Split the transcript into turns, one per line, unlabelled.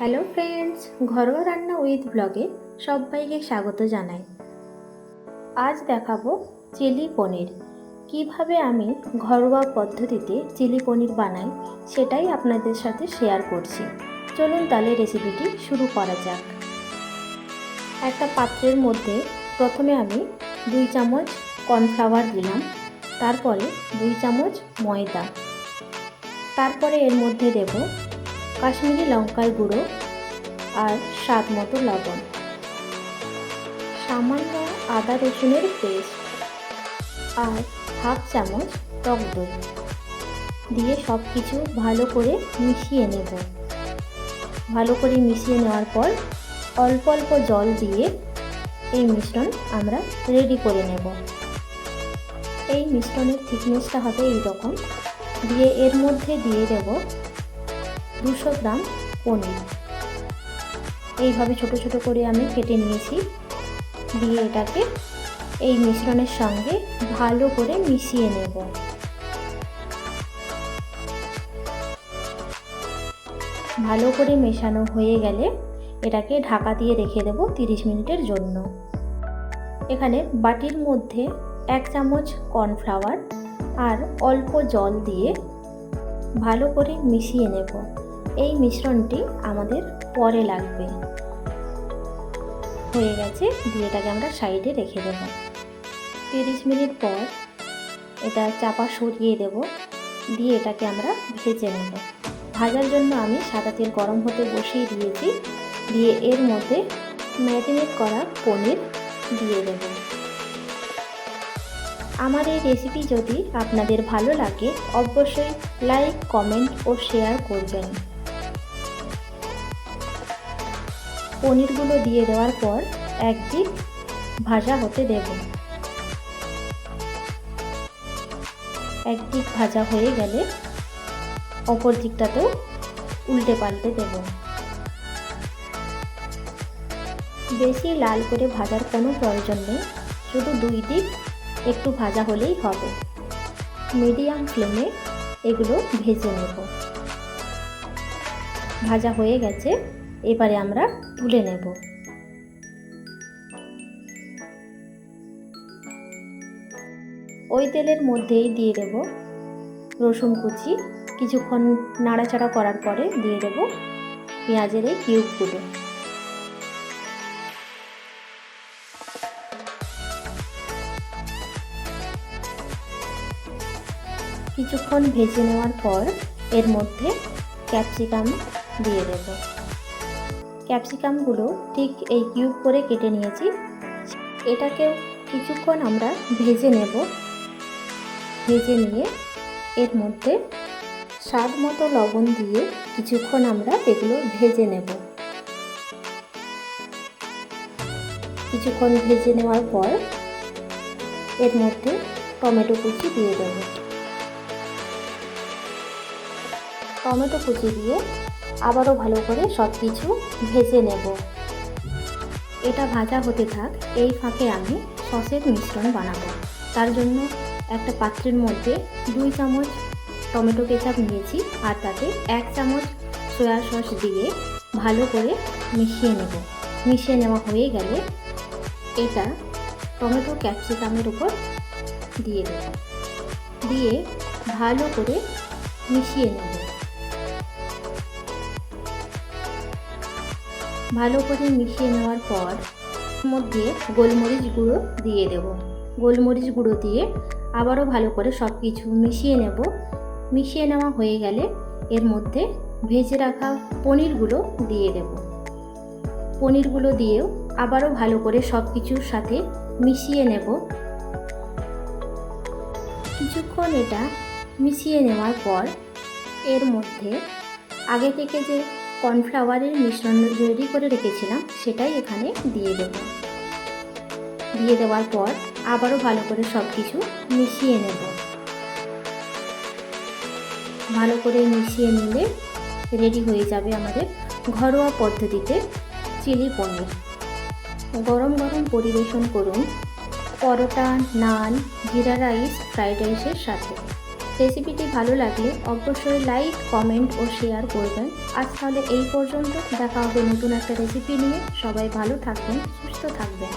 Hello friends, ঘরোয়া রান্না with ব্লগে সবাইকে স্বাগত জানাই। আজ দেখাবো চিলি পনির। কীভাবে আমি ঘরোয়া পদ্ধতিতে চিলি পনির বানাই সেটাই আপনাদের সাথে শেয়ার করছি। চলুন তাহলে রেসিপিটি শুরু করা যাক। একটা পাত্রের মধ্যে প্রথমে আমি দুই চামচ কর্নফ্লাওয়ার দিলাম, তারপরে দুই চামচ ময়দা। তারপরে এর মধ্যে দেব কাশ্মীরি লঙ্কার গুঁড়ো আর স্বাদ মতো লবণ। সামান্য আদা রসুনের পেস্ট আর হাফ চামচ টক দই দিয়ে সব কিছু ভালো করে মিশিয়ে নেব। ভালো করে মিশিয়ে নেওয়ার পর অল্প অল্প জল দিয়ে এই মিশ্রণ আমরা রেডি করে নেব। এই মিশ্রণের থিকনেসটা হবে এইরকম। দিয়ে এর মধ্যে দিয়ে দেব দুশো গ্রাম পনির। এইভাবে ছোট ছোট করে আমি কেটে নিয়েছি। দিয়ে এটাকে এই মিশ্রণের সঙ্গে ভালো করে মিশিয়ে নেব। ভালো করে মেশানো হয়ে গেলে এটাকে ঢাকা দিয়ে রেখে দেব তিরিশ মিনিটের জন্য। এখানে বাটির মধ্যে এক চামচ কর্নফ্লাওয়ার আর অল্প জল দিয়ে ভালো করে মিশিয়ে নেব। এই মিশ্রণটি আমাদের পরে লাগবে। হয়ে গেছে, দিয়ে এটাকে আমরা সাইডে রেখে দেব। তিরিশ মিনিট পর এটা চাপা সরিয়ে দেব, দিয়ে এটাকে আমরা ভেজে নেব। ভাজার জন্য আমি সাদা তেল গরম হতে বসিয়ে দিয়েছি, দিয়ে এর মধ্যে ম্যারিনেট করা পনির দিয়ে দেব। আমার এই রেসিপি যদি আপনাদের ভালো লাগে, অবশ্যই লাইক, কমেন্ট ও শেয়ার করবেন। পনিরগুলো দিয়ে দেওয়ার পর একদিক ভাজা হতে দেব। একদিক ভাজা হয়ে গেলে অপর দিকটাতেও উল্টে পাল্টে দেব। বেশি লাল করে ভাজার কোনো প্রয়োজন নেই, শুধু দুই দিক একটু ভাজা হলেই হবে। মিডিয়াম ফ্লেমে এগুলো ভেজে নেব। ভাজা হয়ে গেছে, এবারে আমরা তুলে নেব। ওই তেলের মধ্যেই দিয়ে দেব রসুন কুচি। কিছুক্ষণ নাড়াচাড়া করার পরে দিয়ে দেব পেঁয়াজের এই কিউবগুলো। কিছুক্ষণ ভেজে নেওয়ার পর এর মধ্যে ক্যাপসিকাম দিয়ে দেব। ক্যাপসিকামগুলো ঠিক এই কিউব করে কেটে নিয়েছি। এটাকেও কিছুক্ষণ আমরা ভেজে নেব। ভেজে নিয়ে এর মধ্যে স্বাদ মতো লবণ দিয়ে কিছুক্ষণ আমরা এগুলো ভেজে নেব। কিছুক্ষণ ভেজে নেওয়ার পর এর মধ্যে টমেটো কুচি দিয়ে দেব। টমেটো কুচি দিয়ে আবারও ভালো করে সব কিছু ভেজে নেব। এটা ভাজা হতে থাক, এই ফাঁকে আমি সসের মিশ্রণ বানাবো। তার জন্য একটা পাত্রের মধ্যে দুই চামচ টমেটো কেচাপ নিয়েছি আর তাতে এক চামচ সয়া সস দিয়ে ভালো করে মিশিয়ে নেব। মিশিয়ে নেওয়া হয়ে গেলে এটা টমেটো ক্যাপসিকামের উপর দিয়ে দেব। দিয়ে ভালো করে মিশিয়ে নেব। ভালো করে মিশিয়ে নেওয়ার পর মধ্যে গোলমরিচ গুঁড়ো দিয়ে দেব। গোলমরিচ গুঁড়ো দিয়ে আবারও ভালো করে সব কিছু মিশিয়ে নেব। মিশিয়ে নেওয়া হয়ে গেলে এর মধ্যে ভেজে রাখা পনিরগুলো দিয়ে দেব। পনিরগুলো দিয়েও আবারও ভালো করে সব কিছুর সাথে মিশিয়ে নেব। কিছুক্ষণ এটা মিশিয়ে নেওয়ার পর এর মধ্যে আগে থেকে যে কর্নফ্লাওয়ারের মিশ্রণ রেডি করে রেখেছিলাম, সেটাই এখানে দিয়ে দেব। দিয়ে দেওয়ার পর আবারও ভালো করে সব কিছু মিশিয়ে নেব। ভালো করে মিশিয়ে নিলে রেডি হয়ে যাবে আমাদের ঘরোয়া পদ্ধতিতে চিলি পনির। গরম গরম পরিবেশন করুন, পরোটা, নান, জিরা রাইস, ফ্রাইড রাইসের সাথে। রেসিপিটি ভালো লাগলে অবশ্যই লাইক, কমেন্ট ও শেয়ার করবেন। আর তাহলে এই পর্যন্ত। দেখা হবে নতুন একটা রেসিপি নিয়ে। সবাই ভালো থাকবেন, সুস্থ থাকবেন।